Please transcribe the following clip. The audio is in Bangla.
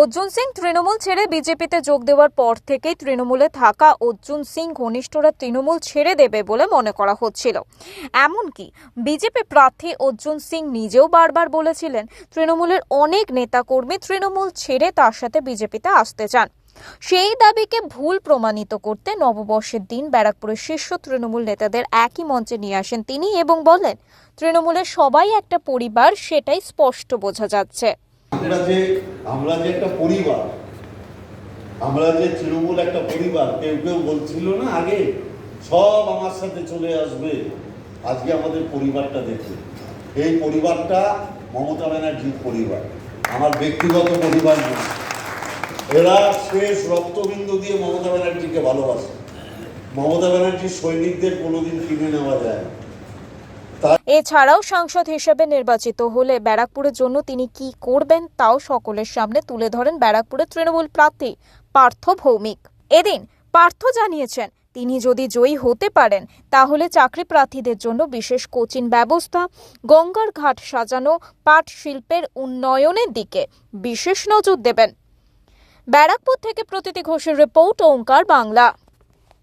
অর্জুন সিং তৃণমূল ছেড়ে বিজেপিতে যোগ দেওয়ার পর থেকেই তৃণমূলে থাকা অর্জুন সিং ঘনিষ্ঠরা তৃণমূল ছেড়ে দেবে বলে মনে করা হচ্ছিল। এমনকি বিজেপি প্রার্থী অর্জুন সিং নিজেও বারবার বলেছিলেন, তৃণমূলের অনেক নেতাকর্মী তৃণমূল ছেড়ে তার সাথে বিজেপিতে আসতে চান। সেই দাবিকে ভুল প্রমাণিত করতে নববর্ষের দিন ব্যারাকপুরের শীর্ষ তৃণমূল নেতাদের একই মঞ্চে নিয়ে আসেন তিনি এবং বলেন, তৃণমূলের সবাই একটা পরিবার, সেটাই স্পষ্ট বোঝা যাচ্ছে। আমরা যে আমরা যে একটা পরিবার, আমরা যে তৃণমূল একটা পরিবার, কেউ কেউ বলছিল না আগে, সব আমার সাথে চলে আসবে। আজকে আমাদের পরিবারটা দেখুন এই পরিবারটা মমতা ব্যানার্জির পরিবার, আমার ব্যক্তিগত পরিবার নয় এরা শেষ রক্তবিন্দু দিয়ে মমতা ব্যানার্জিকে ভালোবাসে। মমতা ব্যানার্জির সৈনিকদের কোনোদিন কিনে নেওয়া যায় না। এছাড়াও সাংসদ হিসেবে নির্বাচিত হলে ব্যারাকপুরের জন্য তিনি কি করবেন তাও সকলের সামনে তুলে ধরেন ব্যারাকপুরের তৃণমূল প্রার্থী পার্থ ভৌমিক। এদিন পার্থ জানিয়েছেন, তিনি যদি জয়ী হতে পারেন, তাহলে চাকরি প্রার্থীদের জন্য বিশেষ কোচিং ব্যবস্থা, গঙ্গার ঘাট সাজানো, পাট শিল্পের উন্নয়নের দিকে বিশেষ নজর দেবেন। ব্যারাকপুর থেকে প্রতীতি ঘোষের রিপোর্ট, ওঙ্কার বাংলা।